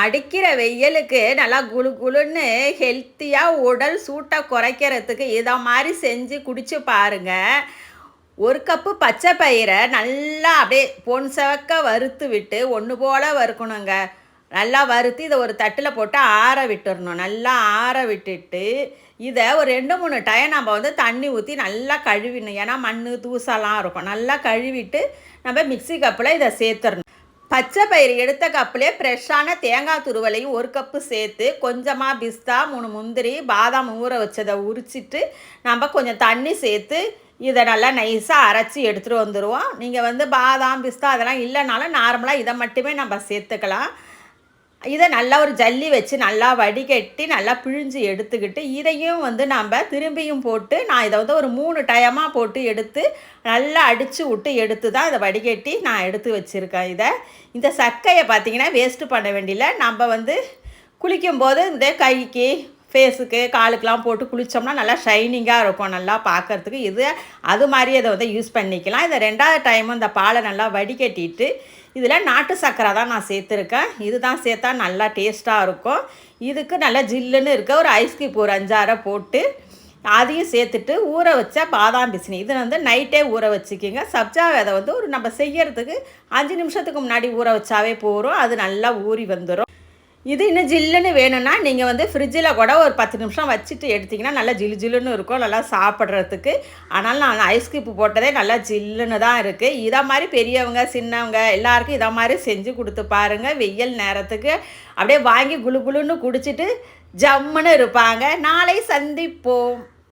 அடிக்கிற வெயிலுக்கு நல்லா குளு குளுன்னு ஹெல்த்தியாக உடல் சூட்டை குறைக்கிறதுக்கு இதை மாதிரி செஞ்சு குடிச்சு பாருங்க. ஒரு கப்பு பச்சை பயிரை நல்லா அப்படியே பொன் செவக்க வறுத்து விட்டு ஒன்று போல் வறுக்கணுங்க. நல்லா வறுத்து இதை ஒரு தட்டில் போட்டு ஆற விட்டுறணும். நல்லா ஆற விட்டுட்டு இதை ஒரு ரெண்டு மூணு டைம் நம்ம வந்து தண்ணி ஊற்றி நல்லா கழுவிடணும். ஏன்னா மண் தூசெல்லாம் இருக்கும். நல்லா கழுவிட்டு நம்ம மிக்ஸி கப்பில் இதை சேர்த்துடணும் பச்சை பயிறு எடுத்த கப்புலேயே ஃப்ரெஷ்ஷான தேங்காய் துருவலையும் ஒரு கப்பு சேர்த்து கொஞ்சமாக பிஸ்தா மூணு முந்திரி பாதாம் ஊற வச்சதை உரிச்சிட்டு நம்ம கொஞ்சம் தண்ணி சேர்த்து இதை நல்லா நைஸாக அரைச்சி எடுத்துகிட்டு வந்துடுவோம் நீங்கள் வந்து பாதாம் பிஸ்தா அதெல்லாம் இல்லைனாலும் நார்மலாக இதை மட்டுமே நம்ம சேர்த்துக்கலாம். இதை நல்லா ஒரு ஜல்லி வச்சு நல்லா வடிகட்டி நல்லா பிழிஞ்சு எடுத்துக்கிட்டு இதையும் வந்து நம்ம திரும்பியும் போட்டு நான் இதை வந்து ஒரு மூணு டயமாக போட்டு எடுத்து நல்லா அடித்து விட்டு எடுத்து தான் இதை வடிகட்டி நான் எடுத்து வச்சுருக்கேன் இதை. இந்த சக்கையை பார்த்திங்கன்னா வேஸ்ட்டு பண்ண வேண்டியில நம்ம வந்து குளிக்கும்போது இந்த கைக்கு ஃபேஸுக்கு காலுக்கெலாம் போட்டு குளித்தோம்னா நல்லா ஷைனிங்காக இருக்கும். நல்லா பார்க்கறதுக்கு இது அது மாதிரி அதை வந்து யூஸ் பண்ணிக்கலாம். இதை ரெண்டாவது டைமும் இந்த பாலை நல்லா வடிகட்டிட்டு இதில் நாட்டு சர்க்கரை தான் நான் சேர்த்துருக்கேன். இது தான் சேர்த்தா நல்லா டேஸ்ட்டாக இருக்கும். இதுக்கு நல்லா ஜில்லுன்னு இருக்க ஒரு ஐஸ் ஒரு அஞ்சாறை போட்டு அதையும் சேர்த்துட்டு ஊற வச்ச பாதாம் பிசினி. இது வந்து நைட்டே ஊற வச்சுக்கிங்க. சப்ஜா விதை வந்து ஒரு நம்ம செய்யறதுக்கு அஞ்சு நிமிஷத்துக்கு முன்னாடி ஊற வச்சாவே போகிறோம் அது நல்லா ஊறி வந்துடும் இது இன்னும் ஜில்லுன்னு வேணும்னா நீங்கள் வந்து ஃப்ரிட்ஜில் கூட ஒரு பத்து நிமிஷம் வச்சுட்டு எடுத்திங்கன்னா நல்லா ஜிலு ஜில்லுன்னு இருக்கும் நல்லா சாப்பிட்றதுக்கு. ஆனால் நான் ஐஸ் போட்டதே நல்லா ஜில்லுன்னு தான் இருக்குது இதை மாதிரி பெரியவங்க சின்னவங்க எல்லாருக்கும் இதை மாதிரி செஞ்சு கொடுத்து பாருங்கள் வெயில் நேரத்துக்கு அப்படியே வாங்கி குளு குளுன்னு குடிச்சிட்டு ஜம்முன்னு இருப்பாங்க. நாளை சந்திப்போம்.